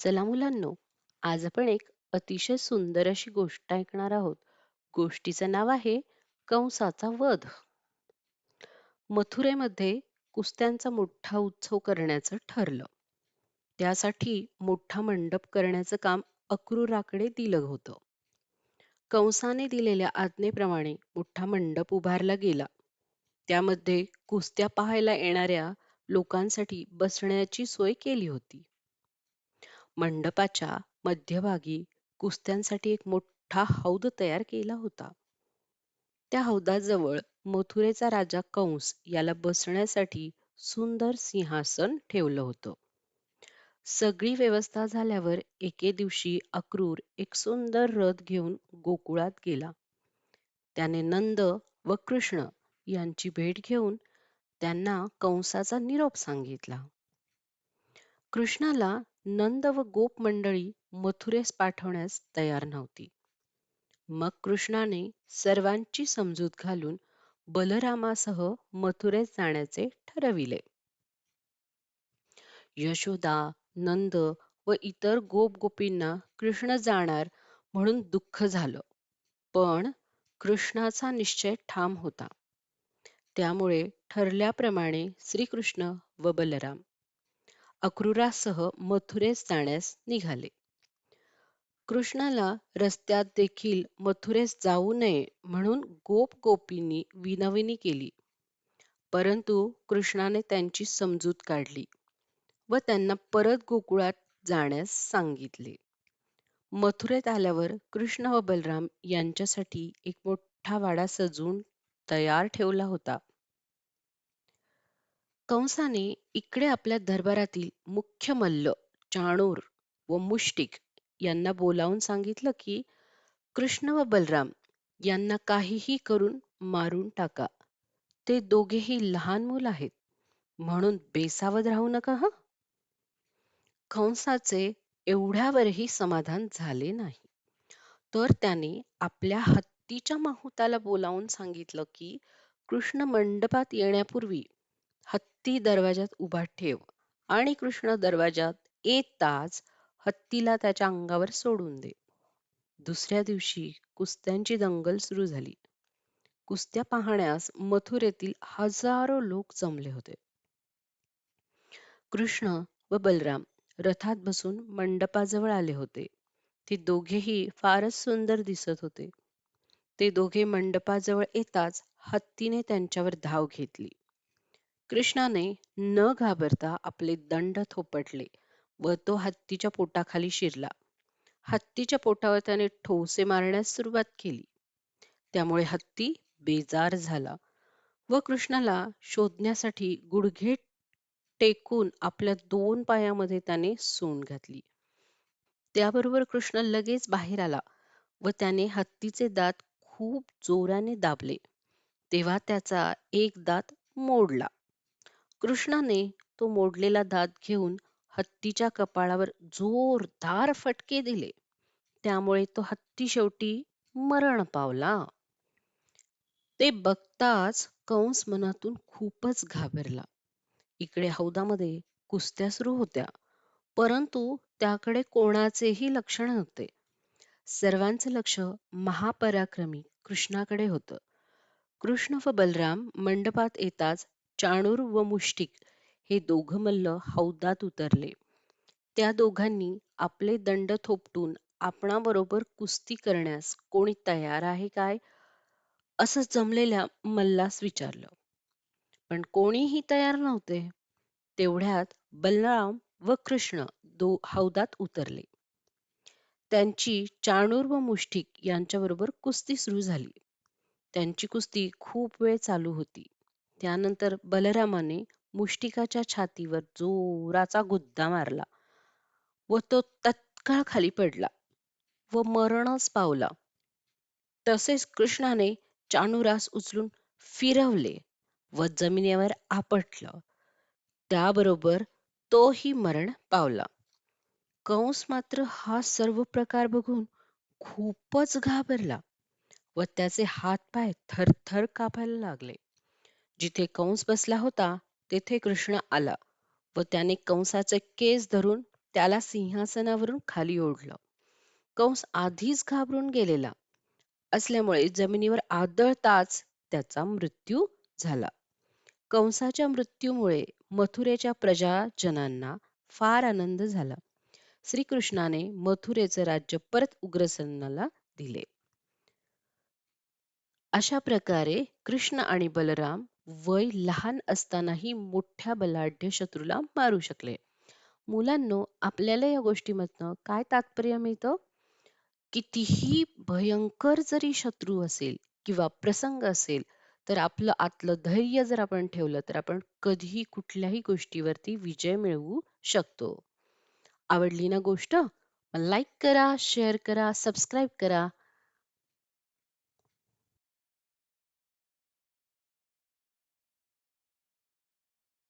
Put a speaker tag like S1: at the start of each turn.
S1: चला मुलांनो आज आपण एक अतिशय सुंदर अशी गोष्ट ऐकणार आहोत. गोष्टीचं नाव आहे कंसाचा वध. मथुरेमध्ये कुस्त्यांचा मोठा उत्सव करण्याचं ठरलं. त्यासाठी मोठा मंडप करण्याचं काम अक्रूराकडे दिलं होतं. कंसाने दिलेल्या आज्ञेप्रमाणे मोठा मंडप उभारला गेला. त्यामध्ये कुस्त्या पाहायला येणाऱ्या लोकांसाठी बसण्याची सोय केली होती. मंडपाच्या मध्यभागी कुस्त्यांसाठी एक मोठा हौद तयार केला होता. त्या हौदाजवळ मथुरेचा राजा कंस याला बसण्यासाठी सुंदर सिंहासन ठेवलं होतं. सगळी व्यवस्था झाल्यावर एके दिवशी अक्रूर एक सुंदर रथ घेऊन गोकुळात गेला. त्याने नंद व कृष्ण यांची भेट घेऊन त्यांना कंसाचा निरोप सांगितला. कृष्णाला नंद व गोप मंडळी मथुरेस पाठवण्यास तयार नव्हती. मग कृष्णाने सर्वांची समजूत घालून बलरामासह मथुरेस जाण्याचे ठरविले. यशोदा नंद व इतर गोप गोपींना कृष्ण जाणार म्हणून दुःख झालं. पण कृष्णाचा निश्चय ठाम होता. त्यामुळे ठरल्याप्रमाणे श्रीकृष्ण व बलराम अक्रूरासह मथुरेस जाण्यास निघाले. कृष्णाला रस्त्यात देखील मथुरेस जाऊ नये म्हणून गोप गोपींनी विनवणी केली. परंतु कृष्णाने त्यांची समजूत काढली व त्यांना परत गोकुळात जाण्यास सांगितले. मथुरेत आल्यावर कृष्ण व बलराम यांच्यासाठी एक मोठा वाडा सजवून तयार ठेवला होता. कंसाने इकडे आपल्या दरबारातील मुख्य मल्ल चाणूर व मुष्टिक यांना बोलावून सांगितलं की कृष्ण व बलराम यांना काहीही करून मारून टाका. ते दोघेही लहान मुल आहेत. म्हणून बेसावध राहू नका ह. कंसाचे एवढ्यावरही समाधान झाले नाही. तर त्याने आपल्या हत्तीच्या माहुताला बोलावून सांगितलं की कृष्ण मंडपात येण्यापूर्वी हत्ती दरवाजात उभा ठेव आणि कृष्ण दरवाजात येताच हत्तीला त्याच्या अंगावर सोडून दे. दुसऱ्या दिवशी कुस्त्यांची दंगल सुरू झाली. कुस्त्या पाहण्यास मथुरेतील हजारो लोक जमले होते. कृष्ण व बलराम रथात बसून मंडपाजवळ आले होते. ते दोघेही फारच सुंदर दिसत होते. ते दोघे मंडपाजवळ येताच हत्तीने त्यांच्यावर धाव घेतली. कृष्णाने न घाबरता आपले दंड थोपटले व तो हत्तीच्या पोटाखाली शिरला. हत्तीच्या पोटावर त्याने ठोसे मारण्यास सुरुवात केली. त्यामुळे हत्ती बेजार झाला व कृष्णाला शोधण्यासाठी गुडघे टेकून आपल्या दोन पायामध्ये त्याने सोंड घातली. त्याबरोबर कृष्ण लगेच बाहेर आला व त्याने हत्तीचे दात खूप जोराने दाबले. तेव्हा त्याचा एक दात मोडला. कृष्णाने तो मोडलेला दात घेऊन हत्तीच्या कपाळावर जोरदार फटके दिले. त्यामुळे तो हत्ती शेवटी मरण पावला. ते बघताच कंस मनातून खूपच घाबरला. इकडे हौदामध्ये कुस्त्या सुरू होत्या परंतु त्याकडे कोणाचेही लक्ष नव्हते. सर्वांचे लक्ष महापराक्रमी कृष्णाकडे होतं. कृष्ण व बलराम मंडपात येताच चाणूर व मुष्टिक हे दोघं मल्ल हौदात उतरले. त्या दोघांनी आपले दंड थोपटून आपणाबरोबर कुस्ती करण्यास कोणी तयार आहे काय? असं जमलेल्या मल्लास विचारलं. पण कोणीही तयार नव्हते. तेवढ्यात बलराम व कृष्ण दो हौदात उतरले. त्यांची चाणूर व मुष्टिक यांच्याबरोबर कुस्ती सुरू झाली. त्यांची कुस्ती खूप वेळ चालू होती. त्यानंतर बलरामाने मुष्टिकाच्या छातीवर जोराचा गुद्दा मारला व तो तत्काळ खाली पडला व मरणच पावला. तसेच कृष्णाने चाणूरास उचलून फिरवले व जमिनीवर आपटलं. त्याबरोबर तोही मरण पावला. कंस मात्र हा सर्व प्रकार बघून खूपच घाबरला व त्याचे हात पाय थरथर कापायला लागले. जिथे कंस बसला होता तेथे कृष्ण आला व त्याने कंसाचे केस धरून त्याला सिंहासनावरून खाली ओढलं. कंस आधीच घाबरून गेलेला असल्यामुळे जमिनीवर आदळताच त्याचा मृत्यू झाला. कंसाच्या मृत्यूमुळे मथुरेच्या प्रजाजनांना फार आनंद झाला. श्रीकृष्णाने मथुरेचे राज्य परत उग्रसेनाला दिले. अशा प्रकारे कृष्ण आणि बलराम वय लहान असतानाही मोठ्या बलाढ्य शत्रूला मारू शकले. मुलांनो आपल्याला या गोष्टीमधनं काय तात्पर्य मिळतं? कितीही भयंकर जरी शत्रू असेल किंवा प्रसंग असेल तर आपलं आतलं धैर्य जर आपण ठेवलं तर आपण कधीही कुठल्याही गोष्टीवरती विजय मिळवू शकतो. आवडली ना गोष्ट? लाईक करा शेअर करा सबस्क्राईब करा.